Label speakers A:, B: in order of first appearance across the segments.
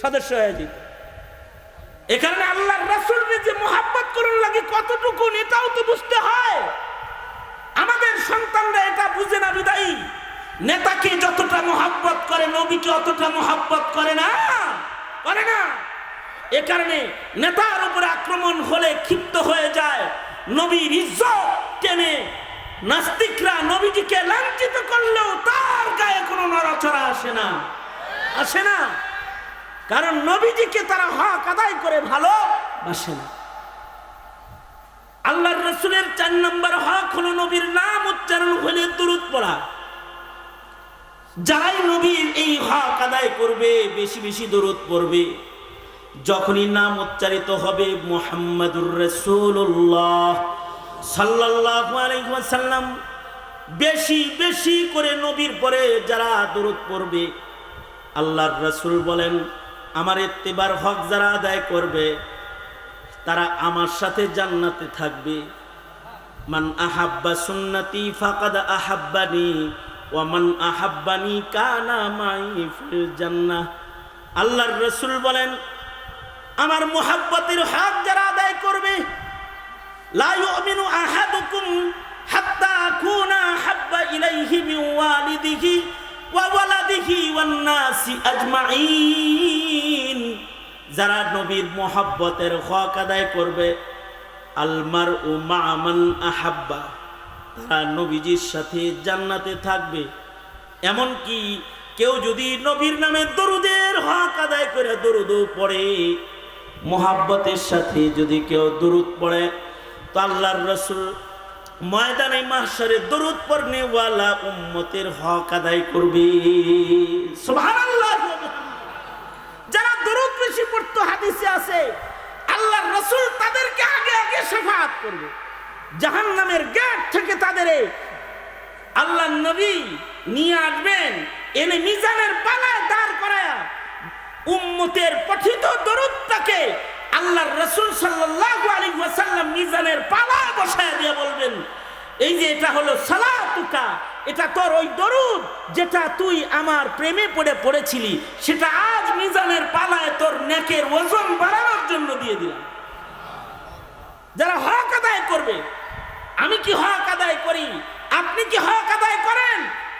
A: সদস্য হয়ে যেত এ কারণে আল্লাহর রাসূলকে যে মোহাব্বত করুন লাগে কতটুকু এটাও তো বুঝতে হয়। আমাদের সন্তানরা এটা বুঝে না বিদায়ী। নেতাকে যতটা মোহাব্বত করে নবীকে অতটা মোহাব্বত করে না? করে না। এ কারণে নেতার উপরে আক্রমণ হলে ক্ষিপ্ত হয়ে যায়। নবীর ইজ্জত টেনে নাস্তিকরা নবীজিকে লাঞ্ছিত করলেও তার গায়ে কোনো নড়াচড়া আসে না। আসে না। কারণ নবীজিকে তারা হক আদায় করে ভালো বাসে না। আল্লাহর রসুলের চার নম্বর হক হলো নবীর নাম উচ্চারণ হলে দূরত পড়া। যারাই নবীর এই হক আদায় করবে, বেশি বেশি দূরত পড়বে। যখনই নাম উচ্চারিত হবে, মোহাম্মদুর রসুল্লাহ ওয়াসাল্লাম, বেশি বেশি করে নবীর পরে যারা দূরত পড়বে, আল্লাহর রসুল বলেন আমার এত্তেবার হক যারা আদায় করবে, তারা আমার সাথে জান্নাতে থাকবে। মান আহাব্বা সুন্নতি ফাকাদ আহাব্বানি, ওয়া মান আহাব্বানি কানা মাই ফিল জান্নাহ। আল্লাহর রসুল বলেন, আমার মোহাব্বতের হক যারা আদায় করবে, লা ইউমিনু আহাদুকুম হাত্তা আকুনা হাব্বা ইলাইহি মিন ওয়ালিদিহি ওয়া ওয়ালাদিহি ওয়ান নাসি আজমাইন যারা নবীর মোহাব্বতের হক আদায় করবে আলমার ও মামান আহাব্বা, তারা নবীজির সাথে জান্নাতে থাকবে। এমনকি কেউ যদি নবীর নামে দরুদের হক আদায় করে দরুদ পড়ে, মোহাব্বতের সাথে যদি কেউ দরুদ পড়ে, তো আল্লাহর রসুল ময়দানে মাহসারে দরুদ পড়নেওয়ালা উম্মতের হক আদায় করবে। সুবহানাল্লাহ যারা দরুদ বেশি পড়তো হাদিসে আছে, আল্লাহর রসুল তাদেরকে আগে আগে সাফাত করবে। জাহান্নামের গেট থেকে তাদের আল্লাহ নবী নিয়ে আসবেন, এনে মিজানের পালায় দাঁড় করায়া উম্মতের পঠিত দরুদটাকে আল্লাহর রসুল সাল্লাল্লাহু আলাইহি ওয়াসাল্লাম মিজানের পালায় বসায় দিয়ে বলবেন, এই যে এটা হলো সালাতুকা, এটা তোর ওই দরুদ যেটা তুই আমার প্রেমে পড়ে পড়েছিলি, সেটা আজ মিজানের পালায় নেকের ওজন বাড়ানোর জন্য দিয়ে দিলাম। যারা হক আদায় করবে, আমি কি হক আদায় করি? আপনি কি হক আদায় করেন?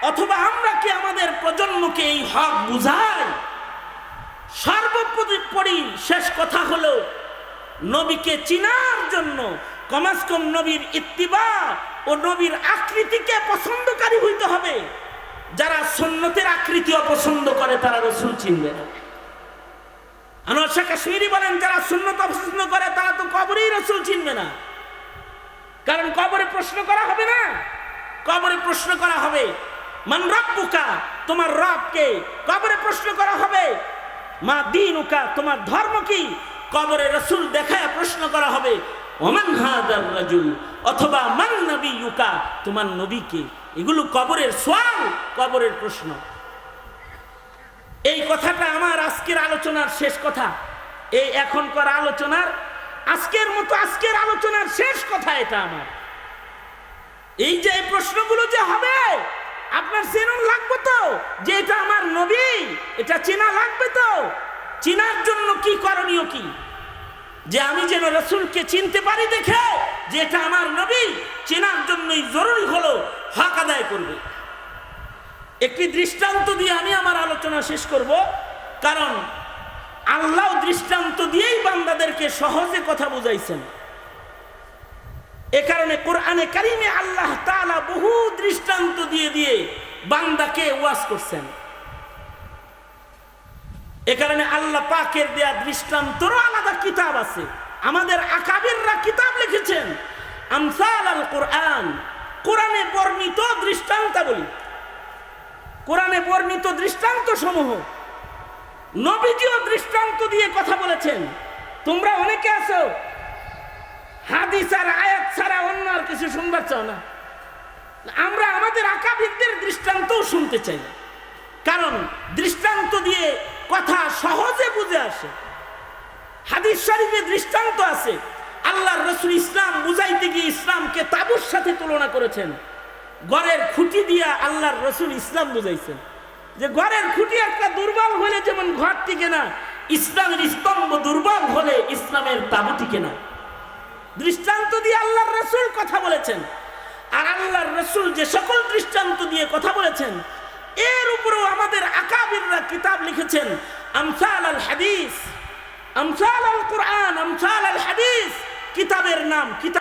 A: অথবা আমরা কি আমাদের প্রজন্মকে এই হক বুঝাই? সর্বোপরি শেষ কথা হলো, নবীকে চিনার জন্য কমাস কম নবীর ইত্তিবা ও নবীর আকৃতিকে পছন্দকারী হইতে হবে। যারা সুন্নতের আকৃতি অপছন্দ করে, তারা রসুল চিনবে না। আনোয়ার শাহ কাশ্মীরি বলেন, যারা সুন্নত অপছন্দ করে, তারা তো কবরেই রসুল চিনবে না। কারণ কবরে প্রশ্ন করা হবে না। কবরে প্রশ্ন করা হবে, মান রব্বুকা? তোমার রবকে। কবরে প্রশ্ন করা হবে, মা দিনুকা? তোমার ধর্ম কি কবরে রসুল দেখায় প্রশ্ন করা হবে, ওমান হাদার রাজুল? অথবা, মান নবী ইউকা তোমার নবীকে। এগুলো কবরের সোয়াল কবরের প্রশ্ন। এই কথাটা আমার আজকের আলোচনার শেষ কথা। এই এখনকার আলোচনার আজকের মতো আজকের আলোচনার শেষ কথা এটা আমার। এই যে প্রশ্নগুলো যে হবে, আপনার চেনুন লাগবে তো যে এটা আমার নবী, এটা চেনা লাগবে তো? চেনার জন্য কি করণীয় কি? যে আমি যেন রসুলকে চিনতে পারি দেখে যে এটা আমার নবী, চেনার জন্যই জরুরি হলো হক আদায় করবে। একটি দৃষ্টান্ত দিয়ে আমি আমার আলোচনা শেষ করব। কারণ আল্লাহ দৃষ্টান্ত দিয়েই বান্দাদেরকে সহজে কথা বুঝাইছেন। এ কারণে কোরআনে কারিমে আল্লাহ তাআলা বহু দৃষ্টান্ত দিয়ে দিয়ে বান্দাকে ওয়াজ করছেন। এ কারণে আল্লাহ পাকের দেয়া দৃষ্টান্তরও আলাদা কিতাব আছে। আমাদের আকাবিররা কিতাব লিখেছেন, আমসাল আল কোরআন কোরআনে বর্ণিত দৃষ্টান্তাবলী। কোরআনে বর্ণিত দৃষ্টান্ত সমূহ নবীজিও দৃষ্টান্ত দিয়ে কথা বলেছেন। তোমরা অনেকে আছো, হাদিস আর আয়াত ছাড়া অন্য আর কিছু শুনবার চাও না। আমরা আমাদের আকাবিদদের দৃষ্টান্তও শুনতে চাই কারণ দৃষ্টান্ত দিয়ে কথা সহজে বুঝে আসে। হাদিস শরীফে দৃষ্টান্ত আছে। আল্লাহর রসুল ইসলাম বুঝাইতে গিয়ে ইসলামকে তাবুর সাথে তুলনা করেছেন। ঘরের খুঁটি দিয়া আল্লাহর রসুল ইসলাম বুঝাইছেন। যে ঘরের খুঁটি একটা দুর্বল হলে যেমন ঘর টিকে না, ইসলামের স্তম্ভ দুর্বল হলে ইসলামের তাবু টিকে না। দৃষ্টান্ত দিয়ে আল্লাহর রসুল কথা বলেছেন। আর আল্লাহর রসুল যে সকল দৃষ্টান্ত দিয়ে কথা বলেছেন, এর উপরেও আমাদের আকাবিররা কিতাব লিখেছেন, আমসাল আল হাদিস, আমসাল আল কোরআন, আমসাল আল হাদিস, কিতাবের নাম, কিতাব